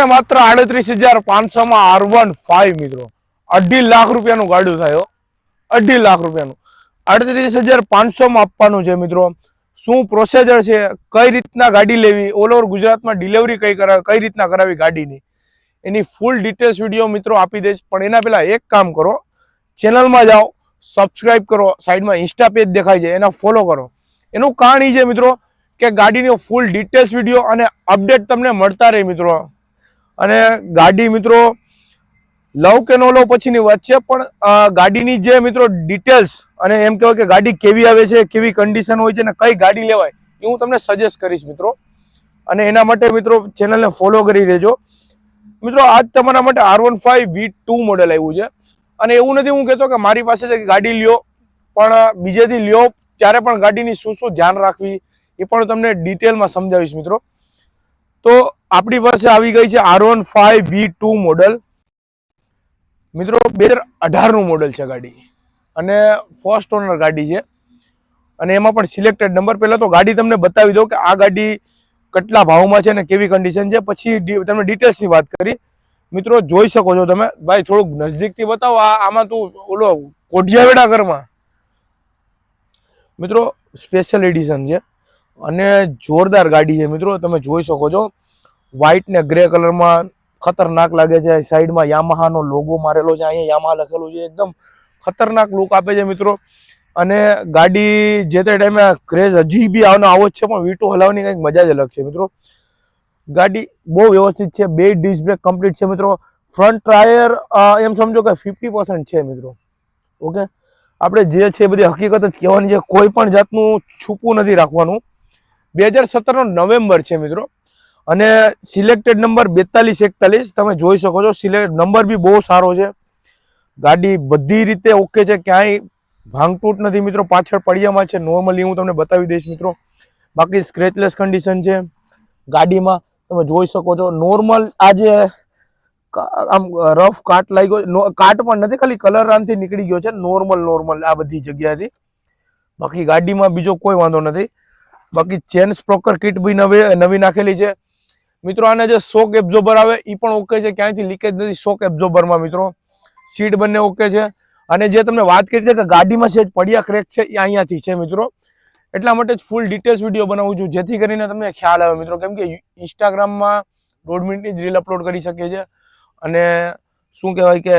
ને માત્ર આડત્રીસ હજાર પાંચસો માં આર વન ફાઈવ મિત્રો. અઢી લાખ રૂપિયાનું ગાડું થયો અઢી લાખ રૂપિયાનું. આડત્રીસ હજાર પાંચસો માં આપવાનું છે મિત્રો. શું પ્રોસેજર છે? કઈ રીતના ગાડી લેવી? ઓલ ઓવર ગુજરાતમાં ડિલિવરી કઈ કઈ રીતના કરાવી ગાડીની? એની ફૂલ ડિટેલ્સ વીડિયો મિત્રો આપી દઈશ. પણ એના પહેલા એક કામ કરો. ચેનલમાં જાઓ. સબસ્ક્રાઈબ કરો. સાઈડમાં ઇન્સ્ટા પેજ દેખાય છે. એના ફોલો કરો. એનું કારણ એ છે મિત્રો કે ગાડીની ફૂલ ડિટેલ્સ વીડિયો અને અપડેટ તમને મળતા રહે મિત્રો. અને ગાડી મિત્રો, લવ કે નો લવ પછીની વાત છે, પણ ગાડીની જે મિત્રો ડિટેલ્સ અને એમ કહેવાય કે ગાડી કેવી આવે છે, કેવી કન્ડિશન હોય છે અને કઈ ગાડી લેવાય, એ હું તમને સજેસ્ટ કરીશ મિત્રો. અને એના માટે મિત્રો ચેનલને ફોલો કરી લેજો મિત્રો, આજ તમારા માટે R one five V two model આવ્યું છે. અને એવું નથી, હું કહેતો કે મારી પાસે જે ગાડી લ્યો, પણ બીજેથી લ્યો, ત્યારે પણ ગાડીની શું શું ધ્યાન રાખવી, એ પણ તમને ડિટેલમાં સમજાવીશ મિત્રો. તો આપણી પાસે આવી ગઈ છે R one five V two model મિત્રો, બે હજાર અઢારનું મોડલ છે ગાડી. અને ફર્સ્ટ ઓનર ગાડી છે. અને એમાં પણ સિલેક્ટેડ નંબર પહેલાં તો ગાડી તમને બતાવી દો કે આ ગાડી કેટલા ભાવમાં છે અને કેવી કન્ડિશન છે. પછી તમને ડિટેલ્સની વાત કરી. મિત્રો, જોઈ શકો છો તમે. ભાઈ, થોડુંક નજદીકથી બતાવો. આમાં તું ઓલો કોઢિયાવેડા ઘરમાં. મિત્રો સ્પેશિયલ એડિશન છે. અને જોરદાર ગાડી છે મિત્રો, તમે જોઈ શકો છો. વ્હાઇટ ને ગ્રે કલરમાં ખતરનાક લાગે છે. સાઈડમાં યામાહાનો લોગો મારેલો છે. અહીંયા યામાહા લખેલું છે. એકદમ ખતરનાક લુક આપે છે મિત્રો. અને ગાડી જે તે ટાઈમે ક્રેઝ હજી બી આવનો આવો જ છે, પણ વીટો હલાવવાની કંઈક મજા જ અલગ છે મિત્રો. ગાડી બહુ વ્યવસ્થિત છે. બે ડિસ્ક બ્રેક કમ્પ્લીટ છે મિત્રો. ફ્રન્ટ ટાયર એમ સમજો કે ફિફ્ટી છે મિત્રો. ઓકે આપણે જે છે બધી હકીકત જ કહેવાની છે. કોઈ પણ જાતનું છૂપું નથી રાખવાનું. બે હજાર સત્તરનો નવેમ્બર છે મિત્રો. અને સિલેક્ટેડ નંબર બેતાલીસ એકતાલીસ, તમે જોઈ શકો છો સિલેક્ટ નંબર બી બહુ સારો છે. ગાડી બધી રીતે ઓકે છે, ક્યાંય ભાંગતૂટ નથી મિત્રો, પાછળ પડિયામાં છે નોર્મલી હું તમને બતાવી દઈશ મિત્રો. બાકી સ્ક્રેચલેસ કન્ડિશન છે. ગાડીમાં તમે જોઈ શકો છો નોર્મલ આજે આમ રફ કાટ લાગ્યો કાટ પણ નથી, ખાલી કલર આમથી નીકળી ગયો છે નોર્મલ નોર્મલ આ બધી જગ્યાથી બાકી ગાડીમાં બીજો કોઈ વાંધો નથી. બાકી ચેન સ્પ્રોકર કિટ બી નવી નવી નાખેલી છે. મિત્રો, આને જે શોક એબ્ઝોર્બર આવે એ પણ ઓકે છે. ક્યાંયથી લીકેજ નથી શોક એબ્ઝોર્બરમાં મિત્રો. સીટ બંને ઓકે છે. અને જે તમને વાત કરી છે કે ગાડીમાં સેજ પડિયા ક્રેક છે એ અહીંયાથી છે, મિત્રો. એટલા માટે જ ફૂલ ડિટેલ્સ વીડિયો બનાવું છું, જેથી કરીને તમને ખ્યાલ આવે, મિત્રો. કેમ કે ઇન્સ્ટાગ્રામમાં દોઢ મિનિટની જ રીલ અપલોડ કરી શકીએ છીએ. અને શું કહેવાય કે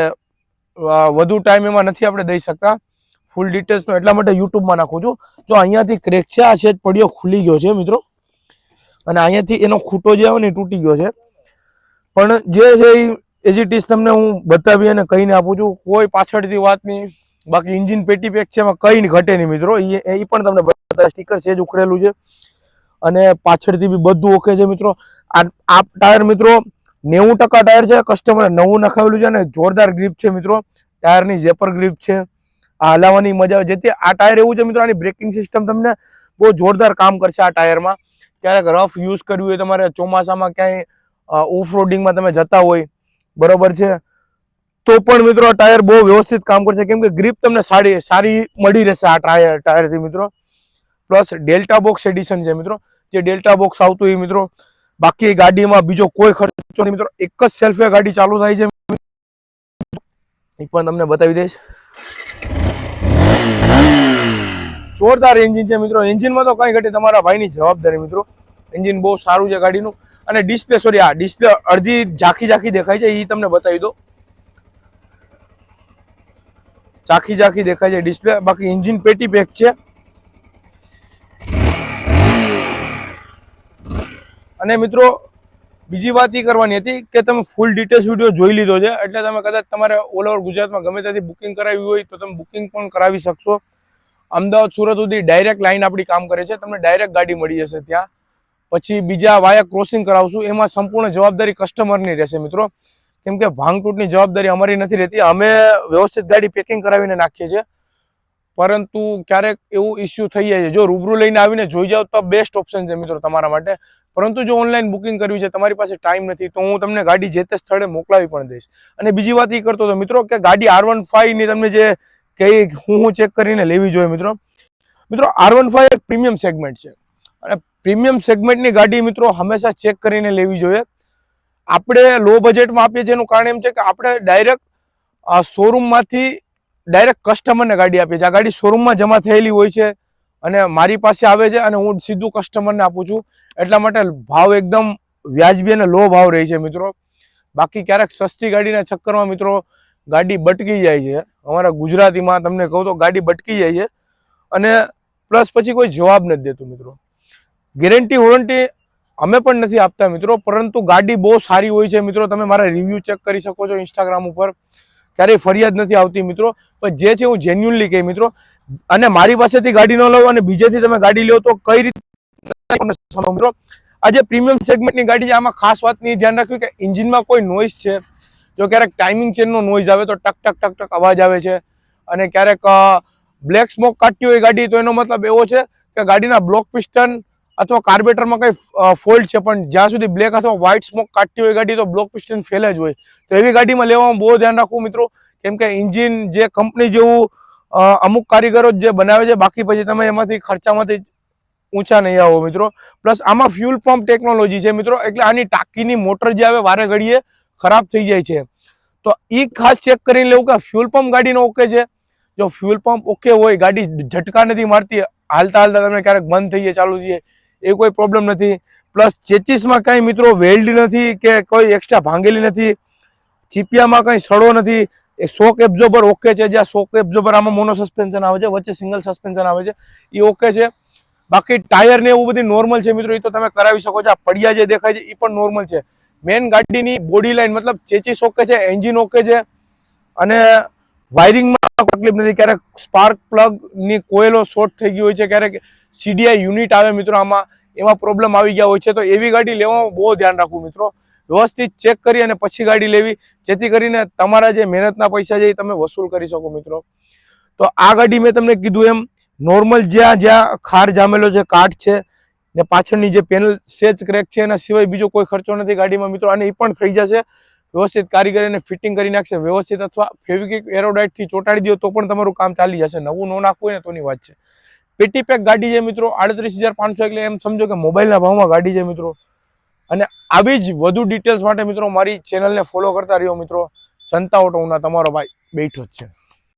વધુ ટાઈમ એમાં નથી આપણે દઈ શકતા. ફૂલ ડિટેલ્સનો એટલા માટે યુટ્યુબમાં નાખું છું. જો અહીંયાથી ક્રેક છે, આ છેદ પડ્યો ખુલી ગયો છે મિત્રો. અને અહીંયાથી એનો ખૂટો જે આવે ને તૂટી ગયો છે. પણ જે છે એ ઇઝ તમને હું બતાવી અને કહીને આપું છું, કોઈ પાછળથી વાત નહીં. બાકી ઇન્જિન પેટી પેક છે, એમાં કંઈ ઘટે નહીં મિત્રો. એ એ પણ તમને બતાવે. સ્ટીકર છે જ ઉખડેલું છે. અને પાછળથી બી બધું ઓકે છે મિત્રો. આ આ ટાયર મિત્રો, નેવું ટકા ટાયર છે કસ્ટમરે નવું નખાવેલું છે અને જોરદાર ગ્રીપ છે મિત્રો. ટાયરની ઝેપર ગ્રીપ છે. આ હલાવવાની મજા આવે. જેથી આ ટાયર એવું છે મિત્રો, આની બ્રેકિંગ સિસ્ટમ તમને બહુ જોરદાર કામ કરશે આ ટાયરમાં. ક્યારેક રફ યુઝ કરવી હોય તમારે, ચોમાસામાં ક્યાંય ઓફ રોડિંગમાં તમે જતા હોય, બરોબર છે? તો પણ મિત્રો, આ ટાયર બહુ વ્યવસ્થિત કામ કરશે. કેમ કે ગ્રીપ તમને સારી સારી મળી રહેશે આ ટાયર, ટાયરથી મિત્રો. પ્લસ ડેલ્ટા બોક્સ એડિશન છે મિત્રો. જે ડેલ્ટા બોક્સ આવતું હોય મિત્રો, બાકી ગાડીમાં બીજો કોઈ ખર્ચો નહીં મિત્રો. એક જ સેલ્ફે ગાડી ચાલુ થાય છે. એક પણ તમને બતાવી દઈશ. જોરદાર એન્જિન છે મિત્રો. એન્જિનમાં તો કંઈ ઘટે તમારા ભાઈની જવાબદારી મિત્રો. એન્જિન બહુ સારું છે ગાડીનું. અને ડિસ્પ્લે સોરી આ ડિસ્પ્લે અડધી ઝાંખી ઝાંખી દેખાય છે. એ તમને બતાવી દો ઝાંખી ઝાંખી દેખાય છે ડિસ્પ્લે બાકી એન્જિન પેટી પેક છે. અને મિત્રો, બીજી વાત એ કરવાની હતી કે તમે ફૂલ ડિટેલ્સ વીડિયો જોઈ લીધો છે. એટલે તમે કદાચ તમારે ઓલ ઓવર ગુજરાતમાં ગમે ત્યાંથી બુકિંગ કરાવી હોય તો તમે બુકિંગ પણ કરાવી શકશો. અમદાવાદ સુરત સુધી ડાયરેક્ટ લાઈન આપણી કામ કરે છે. તમને ડાયરેક્ટ ગાડી મળી જશે ત્યાં. પછી બીજા વાયા ક્રોસિંગ કરાવશું. એમાં સંપૂર્ણ જવાબદારી કસ્ટમરની રહેશે મિત્રો. કેમ કે ભાંગતૂટની જવાબદારી અમારી નથી રહેતી. અમે વ્યવસ્થિત ગાડી પેકિંગ કરાવીને નાખીએ છીએ. પરંતુ ક્યારેક એવું ઇસ્યુ થઈ જાય છે. જો રૂબરૂ લઈને આવીને જોઈ જાવ તો બેસ્ટ ઓપ્શન છે મિત્રો તમારા માટે. પરંતુ જો ઓનલાઈન બુકિંગ કરવી છે, તમારી પાસે ટાઈમ નથી, તો હું તમને ગાડી જે તે સ્થળે મોકલાવી પણ દઈશ. અને બીજી વાત એ કરતો હતો મિત્રો કે ગાડી આર વનની તમને જે કઈ હું હું ચેક કરીને લેવી જોઈએ મિત્રો? મિત્રો આર વન એક પ્રીમિયમ સેગમેન્ટ છે. અને પ્રીમિયમ સેગમેન્ટની ગાડી મિત્રો હંમેશા ચેક કરીને લેવી જોઈએ. આપણે લો બજેટમાં આપીએ છીએ એનું કારણ એમ છે કે આપણે ડાયરેક્ટ શોરૂમમાંથી ડાયરેક્ટ કસ્ટમરને ગાડી આપીએ છીએ. આ ગાડી શોરૂમમાં જમા થયેલી હોય છે અને મારી પાસે આવે છે અને હું સીધું કસ્ટમરને આપું છું. એટલા માટે ભાવ એકદમ વ્યાજબી અને લો ભાવ રહે છે મિત્રો. બાકી ક્યારેક સસ્તી ગાડીના ચક્કરમાં મિત્રો ગાડી બટકી જાય છે. અમારા ગુજરાતીમાં તમને કહું તો ગાડી બટકી જાય છે. અને પ્લસ પછી કોઈ જવાબ નથી દેતું મિત્રો. ગેરંટી, વોરંટી અમે પણ નથી આપતા મિત્રો, પરંતુ ગાડી બહુ સારી હોય છે મિત્રો. તમે મારા રિવ્યૂ ચેક કરી શકો છો ઇન્સ્ટાગ્રામ ઉપર. ક્યારેય ફરિયાદ નથી આવતી મિત્રો. પણ જે છે હું જેન્યુનલી કહી મિત્રો, અને મારી પાસેથી ગાડી ન લો અને બીજેથી તમે ગાડી લો તો કઈ રીતે મિત્રો આ જે પ્રીમિયમ સેગમેન્ટની ગાડી છે. આમાં ખાસ વાતની ધ્યાન રાખ્યું કે ઇન્જિનમાં કોઈ નોઇસ છે. જો ક્યારેક ટાઈમિંગ ચેનનો નોઈઝ આવે તો ટક ટક ટક ટક અવાજ આવે છે. અને ક્યારેક બ્લેક સ્મોક કાઢતી હોય ગાડી, તો એનો મતલબ એવો છે કે ગાડીના બ્લોક પિસ્ટન અથવા કાર્બેટરમાં કંઈ ફોલ્ટ છે, પણ જ્યાં સુધી બ્લેક અથવા વ્હાઇટ સ્મોક કાઢતી હોય ગાડી, તો બ્લોક પિસ્ટન ફેલ જ હોય. તો એવી ગાડીમાં લેવામાં બહુ ધ્યાન રાખવું મિત્રો, કેમ કે એન્જિન જે કંપની જેવું અમુક કારીગરો જે બનાવે છે, બાકી પછી તમે એમાંથી ખર્ચામાંથી ઊંચા નહીં આવો મિત્રો. પ્લસ આમાં ફ્યુલ પંપ ટેકનોલોજી છે મિત્રો, એટલે આની ટાંકીની મોટર જે આવે, વારે ઘડીએ ખરાબ થઈ જાય છે. તો એ ખાસ ચેક કરીને લેવું કે ફ્યુલ પંપ ગાડીનો ઓકે છે? જો ફ્યુલ પંપ ઓકે હોય, ગાડી ઝટકા નથી મારતી, હાલતા હાલતા તમે ક્યારેક બંધ થઈ જાય, ચાલુ જઈએ એ કોઈ પ્રોબ્લેમ નથી. પ્લસ ચેચીસમાં કાંઈ મિત્રો વેલ્ડ નથી કે કોઈ એક્સ્ટ્રા ભાંગેલી નથી ચીપિયામાં કંઈ સડો નથી, એ શોક એબ્ઝોબર ઓકે છે જ્યાં શોક એબ્ઝોબર આમાં મોનો સસ્પેન્શન આવે છે, વચ્ચે સિંગલ સસ્પેન્શન આવે છે, એ ઓકે છે. બાકી ટાયર ને એવું બધું નોર્મલ છે મિત્રો એ તો તમે કરાવી શકો છો. આ પડિયા જે દેખાય છે એ પણ નોર્મલ છે. મેન ગાડીની બોડી લાઈન મતલબ ચેચીસ ઓકે છે એન્જિન ઓકે છે, અને વાયરિંગમાં તકલીફ નથી. ક્યારેક સ્પાર્ક પ્લગની કોયલો શોર્ટ થઈ ગઈ હોય છે, ક્યારેક સીડીઆઈ યુનિટ આવે મિત્રો આમાં, એમાં પ્રોબ્લેમ આવી ગયા હોય છે. તો એવી ગાડી લેવામાં બહુ ધ્યાન રાખવું મિત્રો. વ્યવસ્થિત ચેક કરી અને પછી ગાડી લેવી. જેથી કરીને તમારા જે મહેનતના પૈસા છે એ તમે વસૂલ કરી શકો મિત્રો. તો આ ગાડી મેં તમને કીધું એમ નોર્મલ જ્યાં જ્યાં ખાર જામેલો છે કાટ છે ને પાછળની જે પેનલ સેજ ક્રેક છે, એના સિવાય બીજો કોઈ ખર્ચો નથી ગાડીમાં, મિત્રો. અને એ પણ થઈ જશે. વ્યવસ્થિત કારીગર એને ફિટિંગ કરી નાખશે. વ્યવસ્થિત અથવા ફેવિકિક એરોડાઇટથી ચોંટાડી દો તો પણ તમારું કામ ચાલી જશે. નવું ન નાખવું ને તોની વાત છે. પેટી પેક ગાડી છે, મિત્રો. આડત્રીસ હજાર પાંચસો એટલે એમ સમજો કે મોબાઈલના ભાવમાં ગાડી છે, મિત્રો. અને આવી જ વધુ ડિટેલ્સ માટે, મિત્રો, મારી ચેનલને ફોલો કરતા રહ્યો, મિત્રો. જનતા ઓટો હું તમારો ભાઈ બેઠો જ છે.